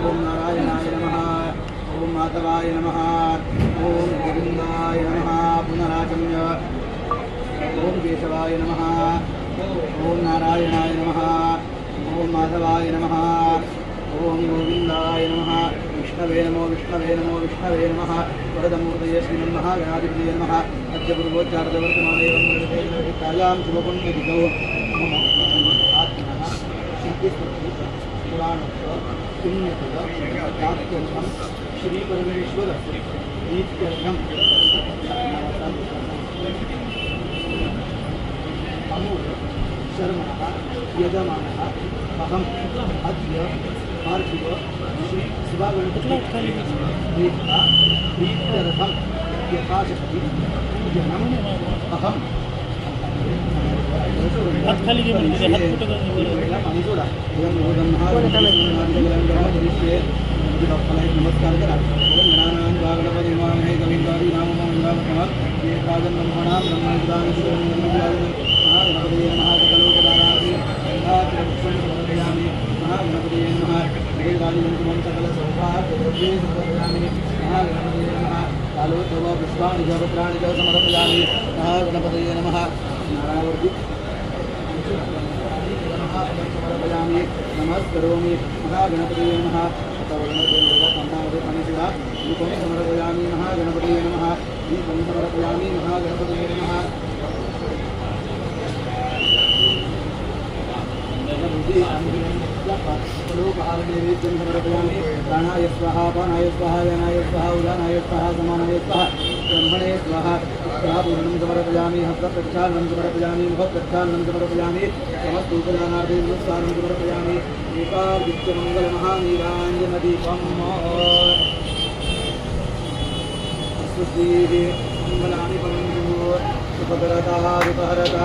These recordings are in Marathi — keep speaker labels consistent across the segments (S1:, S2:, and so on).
S1: ఓం నారాయణాయ నమ ఓం మాధవాయ నమ ఓం గోవిందాయ నమ పునరాగమ్య. ఓం కేశవాయ నమ ఓం నారాయణాయ నమ ఓం మాధవాయ నమ ఓం గోవిందాయ నమ విష్ణవే నమో విష్ణవే నమో విష్ణవే నమ వరదమూర్తయ శ్రీమన్మహాగణాధిపతయ నమ అద్య పూర్వోచ్చారవర్తమానం శుభపుణ్యతిథౌ నమో पुराणस्य वाक्यर्थं श्रीपरमेश्वर प्रीत्यर्थं अमूल शर्मणः यजमानः अहम् पार्थिव श्री शिवागणपतिप्रीत्या प्रीत्यर्थं यथाशक्ति पूजनम्
S2: हात खाली घे म्हणजे हात कुठं
S1: नमस्कार करा गणानां नाम. मंगलामः ये काजन महागणपतये नमः सकलोकदाराधि गंगात्रवत्सं महागणपतये नमः वेदादिवंतमं सकल समर्पयामि महागणपतये नमः कालोत्सव पुष्पाणि च पत्राणि च समर्पयामि महागणपतये नमः नारायणवर्ति समर्पयामि नमस्करोमि महागणपतये नमः कन्नामध्ये पाणीशिवा दीपं समर्पयामि महागणपतये नमः दीपं समर्पयामि महागणपतये नमः लोकहारनैवेद्यं समर्पयामि प्राणाय स्वाहा पानाय स्वाहा यनाय स्वाहा उदानाय स्वाहा समानाय स्वाहा ब्रह्मणे स्वाहा स्वापूर्णं समर्पयामि हस्तप्रक्षालनं समर्पयामि मुखप्रक्षालनं समर्पयामि समस्तूपदानार्थे नमस्कारं समर्पयामि एकादित्यमङ्गलमहानीराञ्जनदीपम् स्तुतिः मङ्गलानि भवन्तु सुभद्रता विपहरता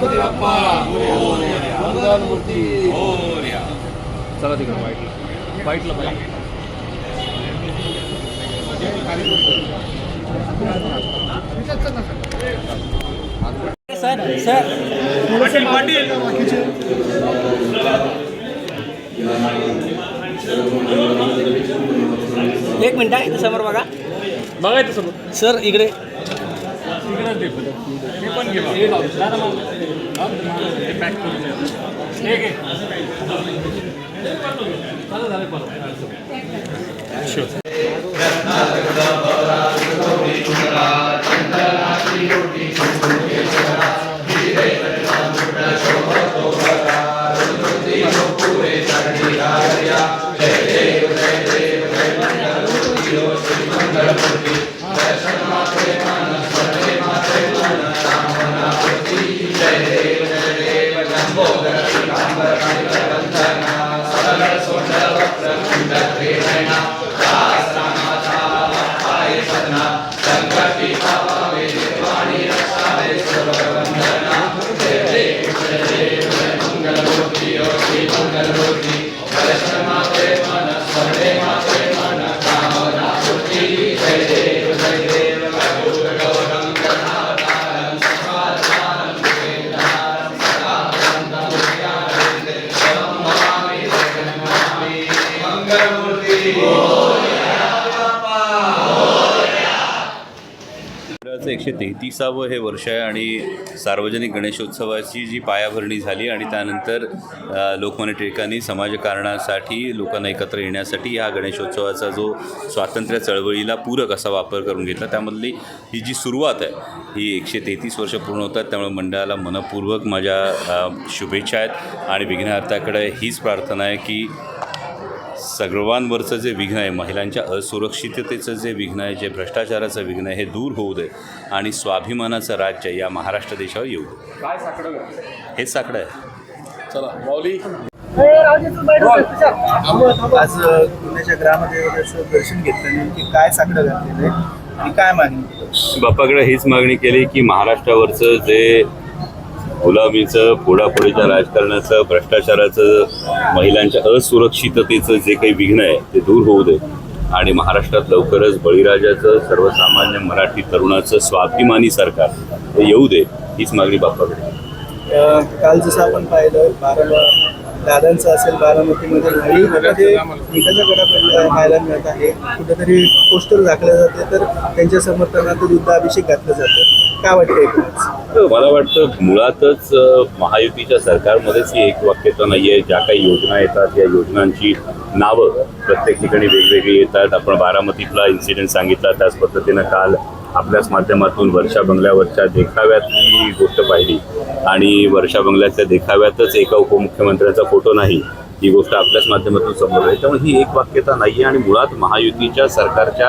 S1: गणपती बाप्पा मंगलमूर्ती
S2: चला तिकडे वाईटला वाईटला पाहिजे सर सर पाटील पाटील एक मिनिट आहे इथं समोर बघा.
S3: बघायचं समोर.
S2: सर इकडे.
S3: तिकडे दे पण घे हे लाव. दादा पॅक करून दे. हे
S4: एकशे तेहतीसावं हे वर्ष आहे आणि सार्वजनिक गणेशोत्सवाची जी पायाभरणी झाली आणि त्यानंतर लोकमान्य टिळकांनी समाजकारणासाठी लोकांना एकत्र येण्यासाठी हा गणेशोत्सवाचा जो स्वातंत्र्य चळवळीला पूरक असा वापर करून घेतला. त्यामधली ही जी सुरुवात आहे ही एकशे तेहतीस वर्ष पूर्ण होतात. त्यामुळे मंडळाला मनपूर्वक माझ्या शुभेच्छा आहेत. आणि विघ्नहर्त्याकडे हीच प्रार्थना आहे की सर्वांवरचं जे विघ्न आहे महिलांच्या असुरक्षिततेचं जे विघ्न आहे जे भ्रष्टाचाराचं विघ्न आहे हे दूर होऊ दे आणि स्वाभिमानाचं राज्य या महाराष्ट्र देशावर येऊ दे.
S3: काय साकडं
S4: हेच साकडं आहे.
S3: चला माऊली.
S1: आज पुण्याच्या ग्रामदेवतेचं दर्शन घेतलं नेमकी काय साकडं घातलेलं आहे आणि काय मागणी?
S4: बाप्पाकडे हीच मागणी केली की महाराष्ट्रावरचं जे गुलामीचं फोडाफोडीच्या राजकारणाचं भ्रष्टाचाराचं महिलांच्या असुरक्षिततेचं जे काही विघ्न आहे ते दूर होऊ दे. आणि महाराष्ट्रात लवकरच बळीराजाचं सर्वसामान्य मराठी तरुणाचं स्वाभिमानी सरकार ते येऊ दे हीच मागणी बाप्पाकडे
S1: काल जसं आपण पाहिलं बारा दादांचं असेल बारामतीमध्ये मध्ये मिठाच्या गडापर्यंत पाहायला मिळत आहे कुठेतरी पोस्टर झाकलं जाते तर त्यांच्या समर्थनार्थ दुग्धाभिषेक घातलं जातं. काय वाटतं एकूणच?
S4: मला वाटतं मुळातच महायुतीच्या सरकारमध्येच ही एक वाक्यता नाही आहे ज्या काही योजना येतात या योजनांची नावं प्रत्येक ठिकाणी वेगवेगळी येतात. आपण बारामतीतला इन्सिडेंट सांगितला त्याच पद्धतीनं काल आपल्याच माध्यमातून वर्षा बंगल्यावरच्या देखाव्यातली गोष्ट पाहिली. आणि वर्षा बंगल्याच्या देखाव्यातच एका उपमुख्यमंत्र्याचा फोटो नाही. ही गोष्ट आपल्याच माध्यमातून समोर आहे त्यामुळे ही एक वाक्यता नाही आहे आणि मुळात महायुतीच्या सरकारच्या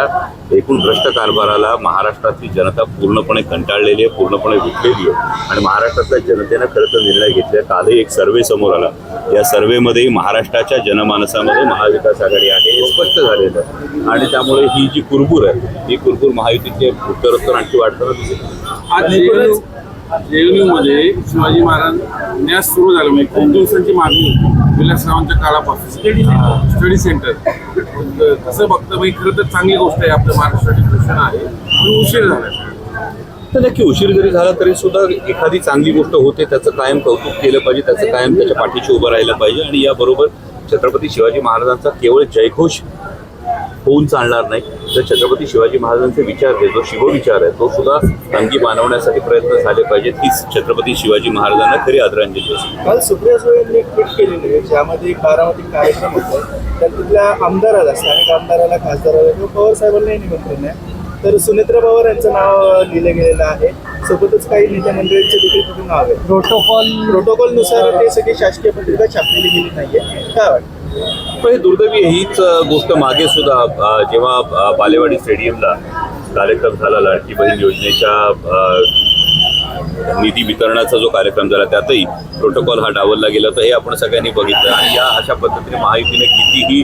S4: एकूण भ्रष्ट कारभाराला महाराष्ट्रातली जनता पूर्णपणे कंटाळलेली आहे पूर्णपणे विटलेली आहे. आणि महाराष्ट्रातल्या जनतेनं खरं तर निर्णय घेतला कालही एक सर्वे समोर आला. या सर्वेमध्ये महाराष्ट्राच्या जनमानसामध्ये महाविकास आघाडी आहे हे स्पष्ट झालेलं आहे. आणि त्यामुळे ही जी कुरबूर आहे ही कुरबूर महायुतीचे उत्तरोत्तर आणखी वाढताना दिसेल
S3: जेएनयूमध्ये शिवाजी महाराज न्यास सुरू झाला म्हणजे खूप दिवसांची मागणी विलासरावांच्या काळापासून. स्टडी स्टडी सेंटर तसं बघतं म्हणजे खरं तर चांगली गोष्ट आहे आपलं महाराष्ट्राची घोषणा आहे. पण उशीर झाला.
S4: तर नक्की उशीर जरी झाला तरी सुद्धा एखादी चांगली गोष्ट होते त्याचं कायम कौतुक केलं पाहिजे त्याचं कायम त्याच्या पाठीशी उभं राहिलं पाहिजे. आणि याबरोबर छत्रपती शिवाजी महाराजांचा केवळ जयघोष होऊन चालणार नाही. तर छत्रपती शिवाजी महाराजांचे विचार जे जो शिवविचार आहे तो सुद्धा अंगी मानवण्यासाठी प्रयत्न झाले पाहिजेत. हीच छत्रपती शिवाजी महाराजांना खरी आदरांजली असेल
S1: काल सुप्रिया सुळेंनी एक ट्विट केलेली आहे ज्यामध्ये एक बारामती कार्यक्रम होता. तर तिथल्या आमदाराला स्थानिक आमदाराला खासदाराला किंवा पवार साहेबांनाही निमंत्रण आहे. तर सुनेत्रा पवार यांचं नाव लिहिलं गेलेलं आहे. सोबतच काही नेत्या मंडळींचे देखील तिथे नाव आहे. प्रोटोकॉल प्रोटोकॉलनुसार ते सगळी शासकीय पत्रिका छापलेली गेली नाहीये. काय वाटतं?
S4: पण हे दुर्दैवी हीच गोष्ट मागे सुद्धा जेव्हा बालेवाडी स्टेडियमला कार्यक्रम झाला लाडकी बहीण योजनेच्या निधी वितरणाचा जो कार्यक्रम झाला त्यातही प्रोटोकॉल हा डावलला गेला तर हे आपण सगळ्यांनी बघितलं. आणि या अशा पद्धतीने महायुतीने कितीही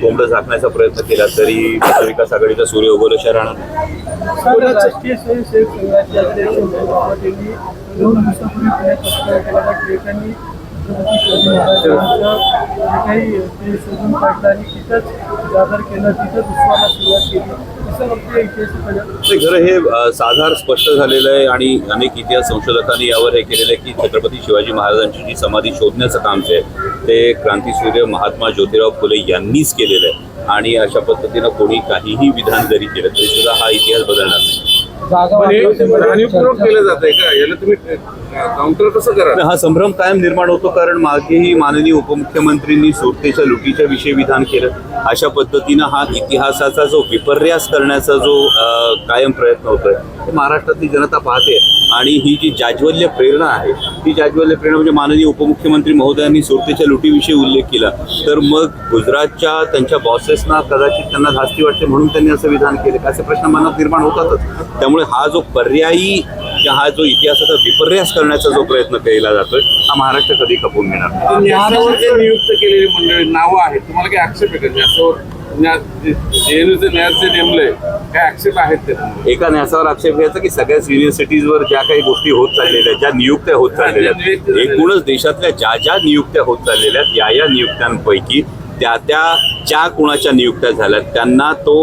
S4: कोंबडं झाकण्याचा प्रयत्न केला तरी महाविकास आघाडीचा सूर्य उगवल्याशिवाय राहणार
S5: काही ते काढलं आणि तिथंच जागर केलं तिथंच सुरुवात केली.
S4: खरं हे साधार स्पष्ट झालेलं आहे आणि अनेक इतिहास संशोधकांनी यावर हे केलेलं आहे की छत्रपती शिवाजी महाराजांची जी समाधी शोधण्याचं काम जे आहे ते क्रांतीसूर्य महात्मा ज्योतिराव फुले यांनीच केलेलं आहे. आणि अशा पद्धतीनं कोणी काहीही विधान जरी केलं तरी सुद्धा हा इतिहास बदलणार नाही.
S3: केलं जात आहे का? याला तुम्ही काउंटर कसं करा?
S4: आणि हा संभ्रम कायम निर्माण होतो कारण मागेही माननीय उपमुख्यमंत्र्यांनी सुरतेच्या लुटीच्या विषयी विधान केलं. अशा पद्धतीनं हा इतिहासाचा जो विपर्यास करण्याचा जो कायम प्रयत्न होतोय ते महाराष्ट्रातली जनता पाहते. आणि ही जी जाज्वल्य प्रेरणा आहे ती जाज्वल्य प्रेरणा म्हणजे माननीय उपमुख्यमंत्री महोदयांनी सुरतेच्या लुटीविषयी उल्लेख केला. तर मग गुजरातच्या त्यांच्या बॉसेसना कदाचित त्यांना धास्ती वाटते म्हणून त्यांनी असं विधान केलं. असे प्रश्न मनात निर्माण होतातच. त्यामुळे हा जो पर्यायी हा जो इतिहासाचा विपर्यास करण्याचा जो प्रयत्न केला जातोय हा महाराष्ट्र कधी खपवून घेणार
S3: नियुक्त केलेली मंडळी नावं आहेत तुम्हाला काही आक्षेप आहे का?
S4: एका न्यासावर आक्षेप घ्यायचा की सगळ्याच युनिव्हर्सिटीजवर ज्या काही गोष्टी होत चाललेल्या ज्या नियुक्त्या होत चाललेल्या आहेत एकूणच देशातल्या ज्या ज्या नियुक्त्या होत चाललेल्या आहेत या या नियुक्त्यांपैकी त्या त्या ज्या कुणाच्या नियुक्त्या झाल्यात त्यांना तो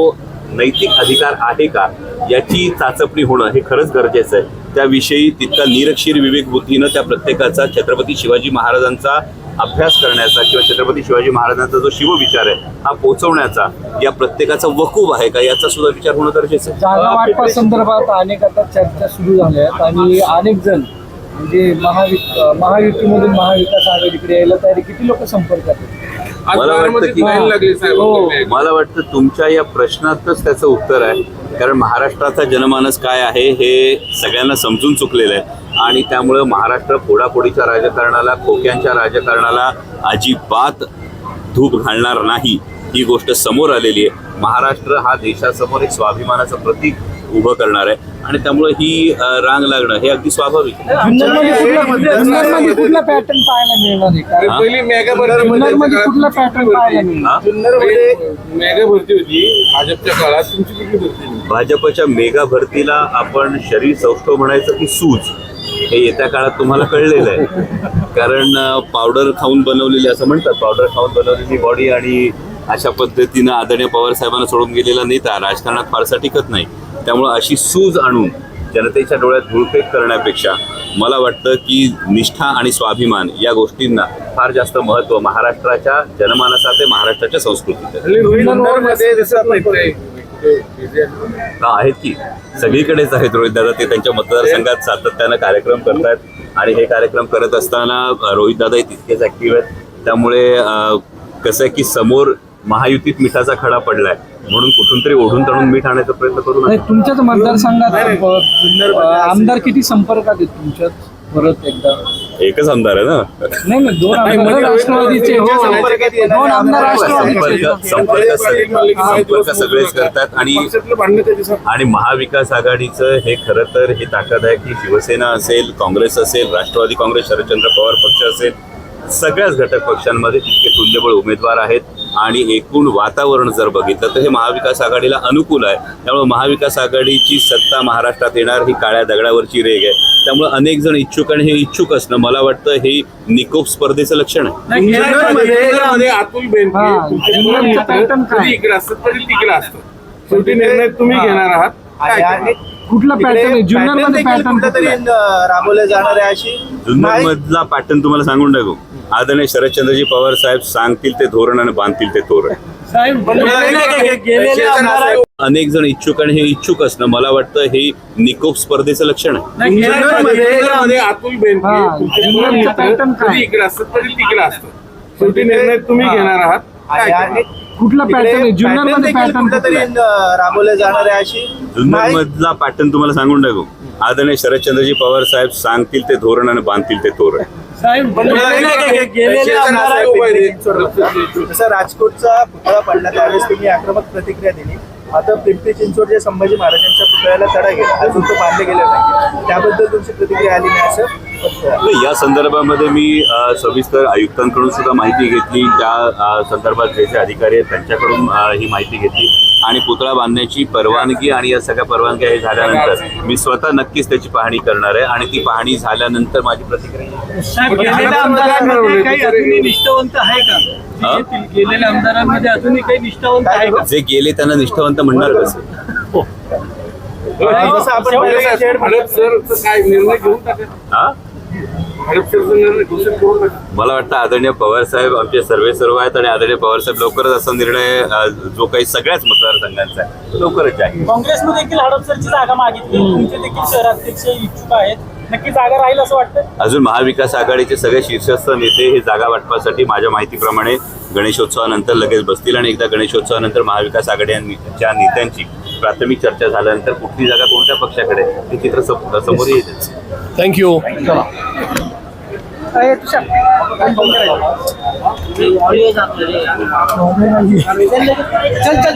S4: नैतिक अधिकार आहे का याची चाचपणी होणं हे खरंच गरजेचं आहे. त्याविषयी तितका निरक्षीर विवेकबुद्धीनं त्या प्रत्येकाचा छत्रपती शिवाजी महाराजांचा अभ्यास करण्याचा किंवा छत्रपती शिवाजी महाराजांचा जो शिवविचार आहे हा पोहोचवण्याचा या प्रत्येकाचा वकूब आहे का याचा सुद्धा विचार होणं गरजेचं आहे.
S5: संदर्भात अनेक आता चर्चा सुरू झाल्या आहेत आणि अनेक जण म्हणजे महावि महायुतीमधून महाविकास आघाडीकडे यायला तयारी किती लोक संपर्कात आहेत?
S3: आज
S4: मला वाटतं की-
S3: लाईन लागली साहेब
S5: हो.
S4: मला वाटतं तुमच्या या प्रश्नातच त्याचं उत्तर आहे. कारण महाराष्ट्राचा जनमानस काय आहे हे सगळ्यांना समजून चुकलेलं आहे. आणि त्यामुळं महाराष्ट्र फोडाफोडीच्या राजकारणाला खोक्यांच्या राजकारणाला अजिबात धूप घालणार नाही. ही गोष्ट समोर आलेली आहे. महाराष्ट्र हा देशासमोर एक स्वाभिमानाचं प्रतीक उभं करणार आहे. आणि त्यामुळे ही रांग लागणं हे अगदी स्वाभाविक
S5: कुठला पॅटर्न पाहायला मिळणार आहे?
S4: हा?
S3: पहिली मेगा भरती
S5: जुन्नरमध्ये कुठला पॅटर्न पाहायला मिळणार?
S3: जुन्नरमध्ये मेगा भरती होती भाजपच्या काळात तुमची कुठली भरती नाही?
S4: भाजपच्या मेगा भरतीला आपण शरीर सौष्ठव म्हणायचं की सूज. हे येत्या काळात तुम्हाला कळलेलं आहे. कारण पावडर खाऊन बनवलेली असं म्हणतात पावडर खाऊन बनवलेली बॉडी आणि अशा पद्धतीनं आदरणीय पवार साहेबांना सोडून गेलेला नेता राजकारणात फारसा टिकत नाही. त्यामुळं अशी सूज आणून जनतेच्या डोळ्यात धुळफेक करण्यापेक्षा मला वाटतं की निष्ठा आणि स्वाभिमान या गोष्टींना फार जास्त महत्त्व महाराष्ट्राच्या जनमानसात आहे महाराष्ट्राच्या संस्कृतीत
S3: ते.
S4: हा आहेत की. सगळीकडेच आहेत रोहितदादा ते त्यांच्या मतदारसंघात सातत्यानं कार्यक्रम करतायत. आणि हे कार्यक्रम करत असताना रोहितदादाही तितकेच ऍक्टिव्ह आहेत. त्यामुळे कसं आहे की समोर महायुतीत मिठाचा खडा पडलाय. म्हणून कुठून तरी ओढून तणून मीठ आणायचा प्रयत्न करू
S5: नाही,
S4: नका
S5: तुमच्याच मतदारसंघात आमदार किती संपर्कात आहेत तुमच्यात? परत एकदा.
S4: एकच आमदार आहे ना?
S5: नाही नाही दोन आमदार राष्ट्रवादीचे हो. दोन आमदार राष्ट्रवादीचे.
S4: संपर्क संपर्क संपर्क सगळेच करतात. आणि आणि महाविकास आघाडीचं हे खरं तर हे ताकद आहे की शिवसेना असेल काँग्रेस असेल राष्ट्रवादी काँग्रेस शरदचंद्र पवार पक्ष असेल सगळ्याच घटक पक्षांमध्ये तितके तुल्यबळ उमेदवार आहेत. आणि एकूण वातावरण जर बघितलं तर हे महाविकास आघाडीला अनुकूल आहे. त्यामुळे महाविकास आघाडीची सत्ता महाराष्ट्रात येणार ही काळ्या दगडावरची रेग आहे. त्यामुळे अनेक जण इच्छुक आणि हे इच्छुक असणं मला वाटतं हे निकोप स्पर्धेचं लक्षण आहे.
S3: अतुल इकडे असतात तुम्ही घेणार आहात.
S5: कुठला पॅटर्न आहे? जुन्नर
S1: पॅटर्नमध्ये
S5: पॅटर्न
S1: कुठेतरी राबवले जाणार आहे अशी
S4: जुन्नर मधला पॅटर्न तुम्हाला सांगून टाकू. आदरणीय शरदचंद्रजी पवार साहेब सांगतील ते धोरण आणि बांधतील ते तोरण. अनेक जण इच्छुक आणि हे इच्छुक असणं मला वाटतं हे निकोप स्पर्धेचं लक्षण आहे.
S5: हा,
S3: इकडे असतात तिकडे असतात. शेवटी निर्णय तुम्ही घेणार आहात.
S5: कुठला पॅटर्न आहे? जुन्नर
S1: पॅटर्नमध्ये
S5: पॅटर्न
S1: कुठेतरी राबवले जाणार आहे अशी
S4: जुन्नर मधला पॅटर्न तुम्हाला सांगून टाकू. आदरणीय शरदचंद्रजी पवार साहेब सांगतील ते धोरण आणि बांधतील ते तोरण.
S1: राजकोटचा पुतळा पडला त्यावेळेस तुम्ही आक्रमक प्रतिक्रिया दिली. आता पिंपरी चिंचवड जे संभाजी महाराजांच्या पुतळ्याला तडा गेला अजून तो बांधले गेले नाही. त्याबद्दल तुमची प्रतिक्रिया आली नाही असं
S4: या संदर्भामध्ये मी सविस्तर आयुक्तांकडून सुद्धा माहिती घेतली. त्या संदर्भात जे जे अधिकारी आहेत त्यांच्याकडून ही माहिती घेतली. आणि पुतळा बांधण्याची परवानगी आणि या सगळ्या परवानग्या हे झाल्यानंतर मी स्वतः नक्कीच त्याची पाहणी करणार आहे. आणि ती पाहणी झाल्यानंतर माझी प्रतिक्रिया
S5: निष्ठावंत आहे का? गेलेल्या आमदारांमध्ये अजूनही काही निष्ठावंत आहे का?
S4: जे गेले त्यांना निष्ठावंत म्हणणार कसं
S1: जसं आपण पहिले शेड
S3: हडप सरचं काय निर्णय घेऊन टाका?
S4: हा?
S3: हडप सरचा निर्णय घोषित करून टाका.
S4: मला वाटतं आदरणीय पवार साहेब आमचे सर्वे सर्व आहेत आणि आदरणीय पवार साहेब लवकरच असा निर्णय अ, जो काही सगळ्याच मतदारसंघांचा आहे लवकरच जाहीर.
S6: काँग्रेसने देखील हडपसरची जागा मागितली. तुमचे देखील शहराध्यक्ष इच्छुक आहेत. नक्की जागा राहील असं वाटतं
S4: अजून महाविकास आघाडीचे सगळे शीर्षस्थ नेते हे जागा वाटपासाठी माझ्या माहितीप्रमाणे गणेशोत्सवानंतर लगेच बसतील आणि एकदा गणेशोत्सवानंतर महाविकास आघाडीच्या नेत्यांची प्राथमिक चर्चा झाल्यानंतर कुठली जागा कोणत्या पक्षाकडे हे चित्र सम- समोर येतेच
S2: थँक्यू
S6: चल चल चल.